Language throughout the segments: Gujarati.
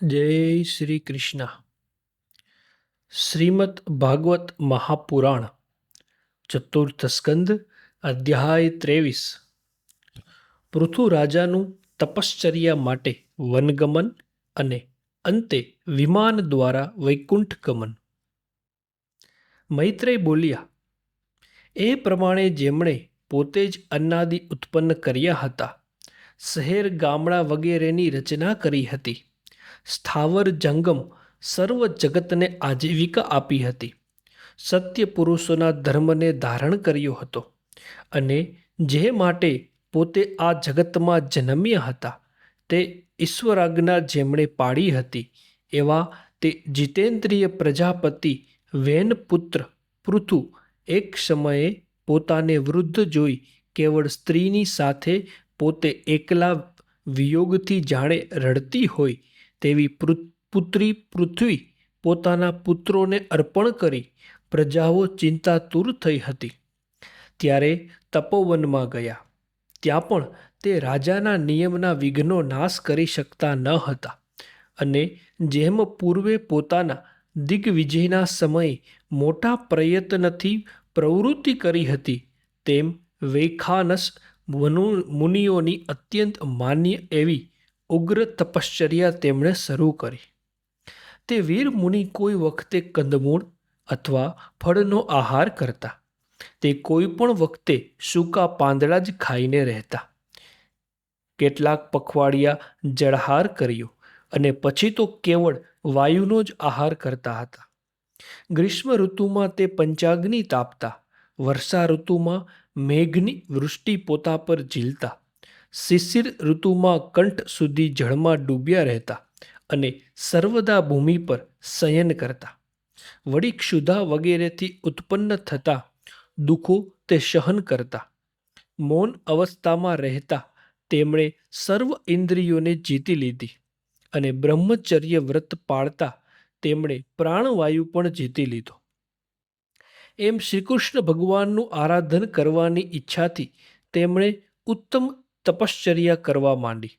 જય શ્રી કૃષ્ણ. શ્રીમદ ભાગવત મહાપુરાણ, ચતુર્થ સ્કંદ, અધ્યાય ત્રેવીસ. પૃથુ રાજાનું તપશ્ચર્યા માટે વનગમન અને અંતે વિમાન દ્વારા વૈકુંઠ ગમન મૈત્રેય બોલ્યા, એ પ્રમાણે જેમણે પોતે જ અન્નાદિ ઉત્પન્ન કર્યા હતા, શહેર ગામડા વગેરેની રચના કરી હતી. સ્થાવર જંગમ સર્વ જગતને આજીવિકા આપી હતી. સત્ય પુરુષોના ધર્મને ધારણ કર્યો હતો અને જે માટે પોતે આ જગતમાં જન્મ્યા હતા તે ઈશ્વરાજ્ઞા જેમણે પાડી હતી એવા તે જીતેન્દ્રિય પ્રજાપતિ વેનપુત્ર પૃથુ એક સમયે પોતાને વૃદ્ધ જોઈ કેવળ સ્ત્રીની સાથે પોતે એકલા વિયોગથી જાણે રડતી હોય તેવી પુત્રી પૃથ્વી પોતાના પુત્રોને અર્પણ કરી પ્રજાઓ ચિંતાતુર થઈ હતી. ત્યારે તપોવનમાં ગયા. ત્યાં પણ તે રાજાના નિયમના વિઘ્નો નાશ કરી શકતા ન હતા અને જેમ પૂર્વે પોતાના દિગ્વિજયના સમયે મોટા પ્રયત્નથી પ્રવૃત્તિ કરી હતી, તેમ વૈખાનસ મુનિઓની અત્યંત માન્ય એવી ઉગ્ર તપશ્ચર્યા તેમણે શરૂ કરી. તે વીર મુનિ કોઈ વખતે કંદમૂળ અથવા ફળનો આહાર કરતા. તે કોઈ પણ વખતે સૂકા પાંદડા જ ખાઈને રહેતા. કેટલાક પખવાડિયા જળહાર કર્યો અને પછી તો કેવળ વાયુનો જ આહાર કરતા હતા. ગ્રીષ્મ ઋતુમાં તે પંચાગ્નિ તાપતા. વર્ષા ઋતુમાં મેઘની વૃષ્ટિ પોતા પર ઝીલતા. શિશિર ઋતુમાં કંઠ સુધી જળમાં ડૂબ્યા રહેતા અને સર્વદા ભૂમિ પર શયન કરતા. વળી ક્ષુધા વગેરેથી ઉત્પન્ન થતા દુઃખો તે સહન કરતા. મૌન અવસ્થામાં રહેતા તેમણે સર્વ ઇન્દ્રિયોને જીતી લીધી અને બ્રહ્મચર્ય વ્રત પાળતા તેમણે પ્રાણવાયુ પણ જીતી લીધો. એમ શ્રીકૃષ્ણ ભગવાનનું આરાધન કરવાની ઈચ્છાથી તેમણે ઉત્તમ તપશ્ચર્યા કરવા માંડી.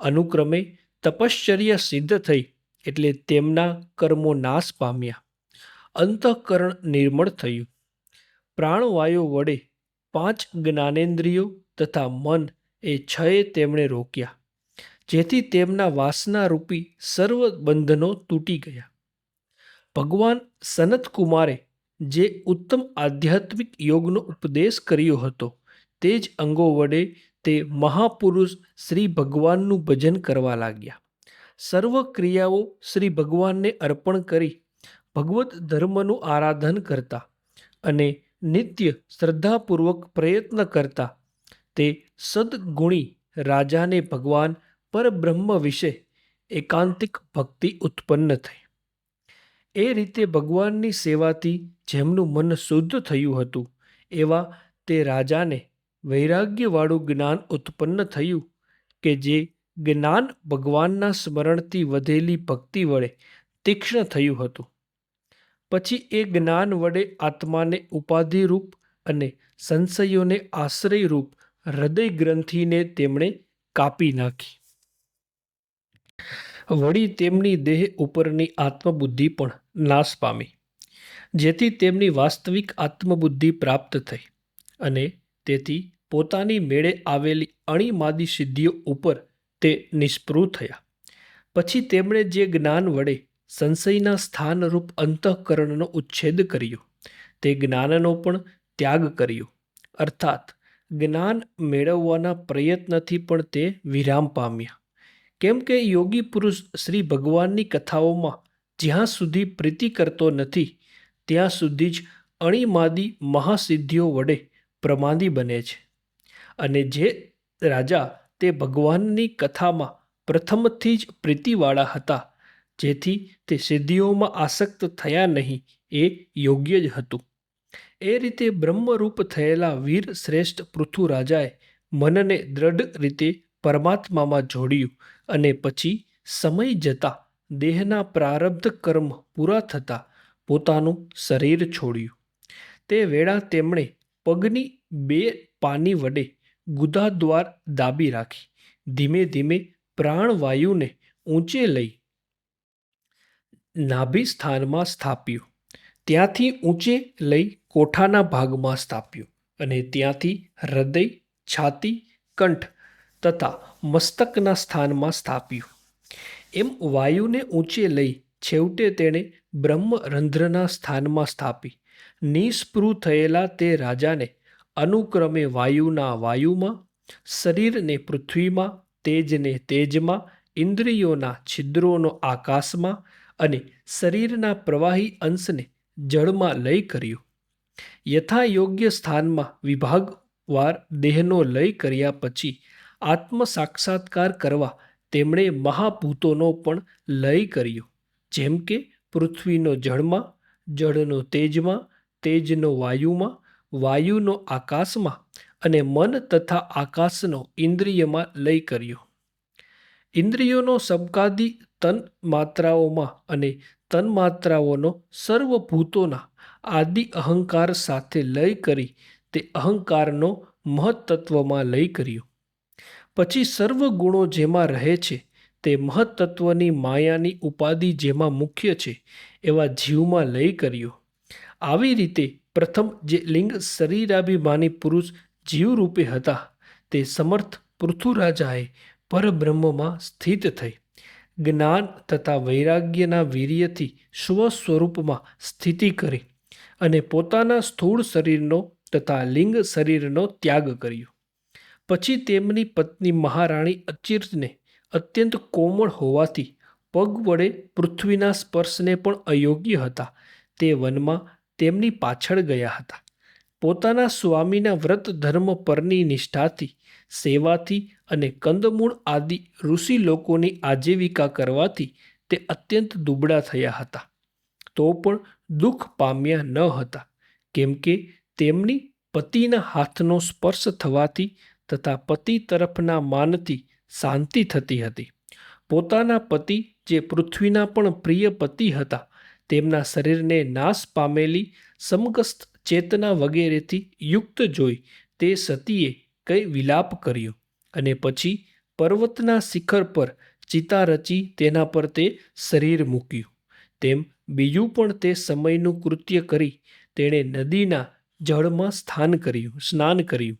અનુક્રમે તપશ્ચર્યા સિદ્ધ થઈ એટલે તેમના કર્મો નાશ પામ્યા. અંતઃકરણ નિર્મળ થયું. પ્રાણવાયુ વડે પાંચ જ્ઞાનેન્દ્રિયો તથા મન એ છએ તેમણે રોક્યા, જેથી તેમના વાસનારૂપી સર્વ બંધનો તૂટી ગયા. ભગવાન સનતકુમારે જે ઉત્તમ આધ્યાત્મિક યોગનો ઉપદેશ કર્યો હતો, તે જ અંગો વડે તે મહાપુરુષ શ્રી ભગવાનનું ભજન કરવા લાગ્યા. સર્વ ક્રિયાઓ શ્રી ભગવાનને અર્પણ કરી ભગવત ધર્મનું આરાધન કરતા અને નિત્ય શ્રદ્ધાપૂર્વક પ્રયત્ન કરતા તે સદગુણી રાજાને ભગવાન પરબ્રહ્મ વિશે એકાંતિક ભક્તિ ઉત્પન્ન થઈ. એ રીતે ભગવાનની સેવાથી જેમનું મન શુદ્ધ થયું હતું એવા તે રાજાને વૈરાગ્યવાળું જ્ઞાન ઉત્પન્ન થયું કે જે જ્ઞાન ભગવાનના સ્મરણથી વધેલી ભક્તિ વડે તીક્ષ્ણ થયું હતું. પછી એ જ્ઞાન વડે આત્માને ઉપાધિરૂપ અને સંશયોને આશ્રયરૂપ હૃદય ગ્રંથિને તેમણે કાપી નાખી. વળી તેમની દેહ ઉપરની આત્મબુદ્ધિ પણ નાશ પામી, જેથી તેમની વાસ્તવિક આત્મબુદ્ધિ પ્રાપ્ત થઈ અને તેથી પોતાની મેળે આવેલી અણીમાદી સિદ્ધિઓ ઉપર તે નિષ્પૃહ થયા. પછી તેમણે જે જ્ઞાન વડે સંશયના સ્થાનરૂપ અંતઃકરણનો ઉચ્છેદ કર્યો, તે જ્ઞાનનો પણ ત્યાગ કર્યો. અર્થાત, જ્ઞાન મેળવવાના પ્રયત્નથી પણ તે વિરામ પામ્યા. કેમ કે યોગી પુરુષ શ્રી ભગવાનની કથાઓમાં જ્યાં સુધી પ્રીતિ કરતો નથી, ત્યાં સુધી જ અણીમાદી મહાસિદ્ધિઓ વડે પ્રમાદી બને છે. અને જે રાજા તે ભગવાનની કથામાં પ્રથમથી જ પ્રીતિવાળા હતા, જેથી તે સિદ્ધિઓમાં આસક્ત થયા નહીં એ યોગ્ય જ હતું. એ રીતે બ્રહ્મરૂપ થયેલા વીર શ્રેષ્ઠ પૃથુ રાજાએ મનને દ્રઢ રીતે પરમાત્મામાં જોડ્યું અને પછી સમય જતાં દેહના પ્રારબ્ધ કર્મ પૂરા થતાં પોતાનું શરીર છોડ્યું. તે વેળા તેમણે પગની બે પાની વડે ગુદાદ્વાર દાબી રાખી. ધીમે ધીમે પ્રાણવાયુને ઊંચે લઈ નાભી સ્થાનમાં સ્થાપ્યું. ત્યાંથી ઊંચે લઈ કોઠાના ભાગમાં સ્થાપ્યું અને ત્યાંથી હૃદય, છાતી, કંઠ તથા મસ્તકના સ્થાનમાં સ્થાપ્યું. એમ વાયુને ઊંચે લઈ છેવટે તેણે બ્રહ્મરંધ્રના સ્થાનમાં સ્થાપી. નિસ્પૃહ થયેલા તે રાજાને અનુક્રમે વાયુના વાયુમાં, શરીરને પૃથ્વીમાં, તેજને તેજમાં, ઇન્દ્રિયોના છિદ્રોનો આકાશમાં અને શરીરના પ્રવાહી અંશને જળમાં લય કર્યું. યથા યોગ્ય સ્થાનમાં વિભાગવાર દેહનો લય કર્યા પછી આત્મ સાક્ષાત્કાર કરવા તેમણે મહાભૂતોનો પણ લય કર્યો, જેમ કે પૃથ્વીનો જળમાં, જળનો તેજમાં તેજનો વાયુમાં, વાયુનો આકાશમાં અને મન તથા આકાશનો ઇન્દ્રિયમાં લય કર્યો. ઇન્દ્રિયોનો સબકાદી તન માત્રાઓમાં અને તન્માત્રાઓનો સર્વભૂતોના આદિ અહંકાર સાથે લય કરી તે અહંકારનો મહત્તત્વમાં લય કર્યો. પછી સર્વ ગુણો જેમાં રહે છે તે મહત્તત્વની માયાની ઉપાધિ જેમાં મુખ્ય છે એવા જીવમાં લય કર્યો. આવી રીતે પ્રથમ જે લિંગ શરીરાભિમાની પુરુષ જીવરૂપે હતા, તે સમર્થ પૃથુરાજાએ પરબ્રહ્મમાં સ્થિત થઈ. જ્ઞાન તથા વૈરાગ્યના વીર્યથી સ્વ સ્વરૂપમાં સ્થિતિ કરી અને પોતાના સ્થૂળ શરીરનો તથા લિંગ શરીરનો ત્યાગ કર્યો. પછી તેમની પત્ની મહારાણી અચિર્તને અત્યંત કોમળ હોવાથી પગ વડે પૃથ્વીના સ્પર્શને પણ અયોગ્ય હતા. તે વનમાં તેમની પાછળ ગયા હતા. પોતાના સ્વામીના વ્રત ધર્મ પરની નિષ્ઠાથી, સેવાથી અને કંદમૂળ આદિ ઋષિ લોકોની આજીવિકા કરવાથી તે અત્યંત દુબળા થયા હતા. તો પણ દુઃખ પામ્યા ન હતા, કેમ કે તેમની પતિના હાથનો સ્પર્શ થવાથી તથા પતિ તરફના માનથી શાંતિ થતી હતી. પોતાના પતિ, જે પૃથ્વીના પણ પ્રિય પતિ હતા તેમના શરીરને નાશ પામેલી સમગસ્ત ચેતના વગેરેથી યુક્ત જોઈ તે સતીએ કઈ વિલાપ કર્યો અને પછી પર્વતના શિખર પર ચિતા રચી તેના પર તે શરીર મૂક્યું. તેમ બીજું પણ તે સમયનું કૃત્ય કરી તેણે નદીના જળમાં સ્થાન કર્યું, સ્નાન કર્યું.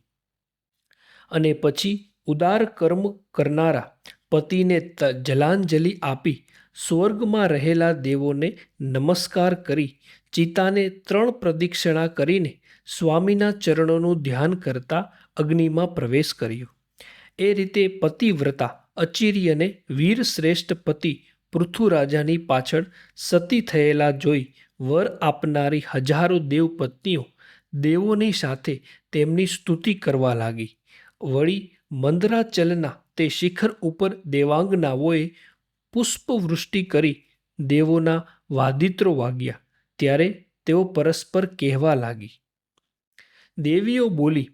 અને પછી ઉદાર કર્મ કરનારા પતિને જલાંજલિ આપી સ્વર્ગમાં રહેલા દેવોને નમસ્કાર કરી, ચિતાને ત્રણ પ્રદક્ષિણા કરીને સ્વામીના ચરણોનું ધ્યાન કરતા અગ્નિમાં પ્રવેશ કર્યો. એ રીતે પતિવ્રતા, અચિર્યને વીર શ્રેષ્ઠ પતિ પૃથુરાજાની પાછળ સતી થયેલા જોઈ વર આપનારી હજારો દેવપત્નીઓ દેવોની સાથે તેમની સ્તુતિ કરવા લાગી. વળી મંદરાચલના તે શિખર ઉપર દેવાંગનાઓએ પુષ્પવૃષ્ટિ કરી દેવોના વાદિત્રો વાગ્યા. ત્યારે તેઓ પરસ્પર કહેવા લાગી. દેવીઓ બોલી,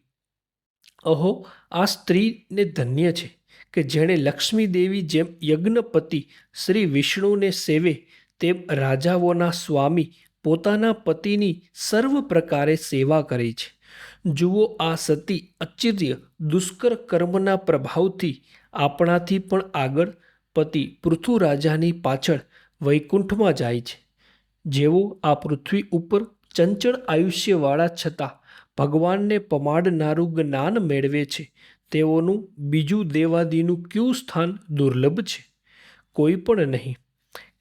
અહો, આ સ્ત્રીને ધન્ય છે કે જેણે લક્ષ્મી દેવી જેમ યજ્ઞપતિ શ્રી વિષ્ણુને સેવે, તેમ રાજાઓના સ્વામી પોતાના પતિની સર્વ પ્રકારે સેવા કરે છે. જુઓ, આ સતી અચિર્ય દુષ્કર કર્મના પ્રભાવથી આપણાથી પણ આગળ પતિ પૃથુરાજાની પાછળ વૈકુંઠમાં જાય છે. જેઓ આ પૃથ્વી ઉપર ચંચળ આયુષ્યવાળા છતાં ભગવાનને પમાડનારું જ્ઞાન મેળવે છે. તેઓનું બીજું દેવાદીનું કયું સ્થાન દુર્લભ છે? કોઈ પણ નહીં.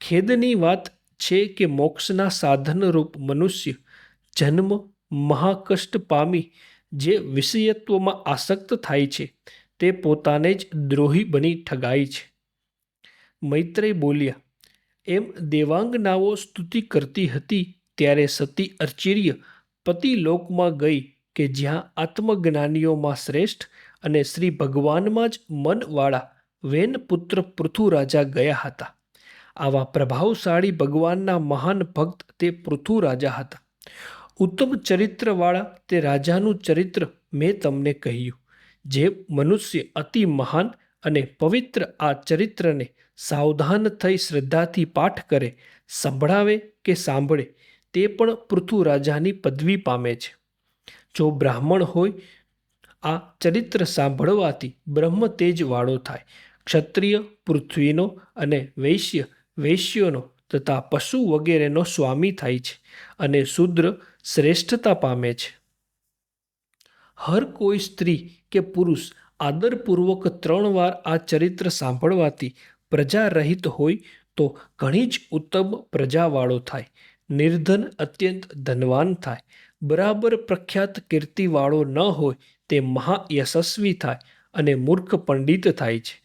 ખેદની વાત છે કે મોક્ષના સાધનરૂપ મનુષ્ય જન્મ મહાકષ્ટ પામી જે વિષયત્વમાં આસક્ત થાય છે, તે પોતાને જ દ્રોહી બની ઠગાય છે. મૈત્રેય બોલ્યા, એમ દેવાંગનાઓ સ્તુતિ કરતી હતી ત્યારે સતી અર્ચિર્ય પતિલોકમાં ગઈ કે જ્યાં આત્મજ્ઞાનીઓમાં શ્રેષ્ઠ અને શ્રી ભગવાનમાં જ મનવાળા વેન પુત્ર પૃથુરાજા ગયા હતા. આવા પ્રભાવશાળી ભગવાનના મહાન ભક્ત તે પૃથુરાજા હતા. ઉત્તમ ચરિત્રવાળા તે રાજાનું ચરિત્ર મેં તમને કહ્યું. જે મનુષ્ય અતિ મહાન અને પવિત્ર આ ચરિત્રને સાવધાન થઈ શ્રદ્ધાથી પાઠ કરે, સંભળાવે કે સાંભળે, તે પણ પૃથુ રાજાની પદવી પામે છે. જો બ્રાહ્મણ હોય, આ ચરિત્ર સાંભળવાથી બ્રહ્મ તેજવાળો થાય. ક્ષત્રિય પૃથ્વીનો અને વૈશ્ય વૈશ્યોનો તથા પશુ વગેરેનો સ્વામી થાય છે અને શુદ્ર શ્રેષ્ઠતા પામે છે. હર કોઈ સ્ત્રી કે પુરુષ આદરપૂર્વક ત્રણ વાર આ ચરિત્ર સાંભળવાથી પ્રજા રહિત હોય તો ઘણી જ ઉત્તમ પ્રજાવાળો થાય. નિર્ધન અત્યંત ધનવાન થાય. બરાબર પ્રખ્યાત કીર્તિવાળો ન હોય તે મહાયશસ્વી થાય અને મૂર્ખ પંડિત થાય છે.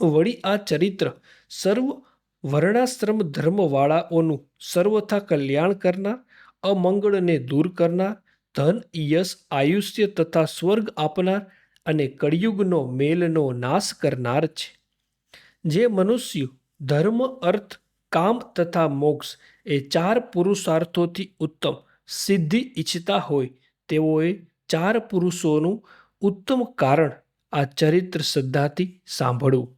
વળી આ ચરિત્ર સર્વ વર્ણાશ્રમ ધર્મવાળાઓનું સર્વથા કલ્યાણ કરનાર, અમંગળને દૂર કરનાર, ધન, યશ, આયુષ્ય તથા સ્વર્ગ આપનાર અને કળિયુગનો મેલનો નાશ કરનાર છે. જે મનુષ્ય ધર્મ, અર્થ, કામ તથા મોક્ષ એ ચાર પુરુષાર્થોથી ઉત્તમ સિદ્ધિ ઈચ્છતા હોય, તેઓએ ચાર પુરુષોનું ઉત્તમ કારણ આ ચરિત્ર શ્રદ્ધાથી સાંભળવું.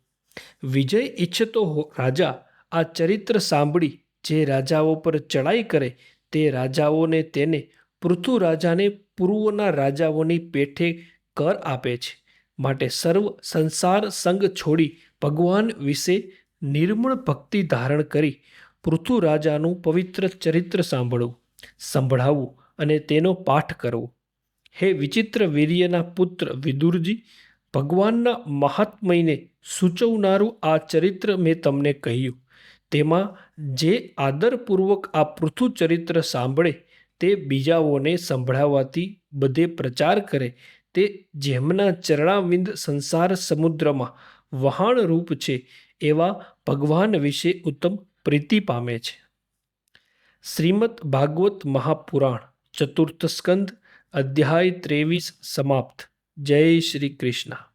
વિજય ઈચ્છતો રાજા આ ચરિત્ર સાંભળી જે રાજાઓ પર ચડાઈ કરે, તે રાજાઓને તેને પૃથુ રાજાને પૂર્વના રાજાઓની પેઠે કર આપે છે. માટે સર્વ સંસાર સંગ છોડી ભગવાન વિશે નિર્મળ ભક્તિ ધારણ કરી પૃથુરાજાનું પવિત્ર ચરિત્ર સાંભળવું, સંભળાવવું અને તેનો પાઠ કરવો. હે વિચિત્ર વીર્યના પુત્ર વિદુરજી, ભગવાનના મહાત્મયને સૂચવનારું આ ચરિત્ર મેં તમને કહ્યું. તેમાં જે આદરપૂર્વક આ પૃથુ ચરિત્ર સાંભળે તે બીજાઓને સંભળાવવાથી બધે પ્રચાર કરે તે જેમના ચરણાવિંદ સંસાર સમુદ્રમાં વહાણરૂપ છે, એવા ભગવાન વિશે ઉત્તમ પ્રીતિ પામે છે. શ્રીમદ ભાગવત મહાપુરાણ, ચતુર્થ સ્કંદ, અધ્યાય ત્રેવીસ સમાપ્ત. જય શ્રી કૃષ્ણ.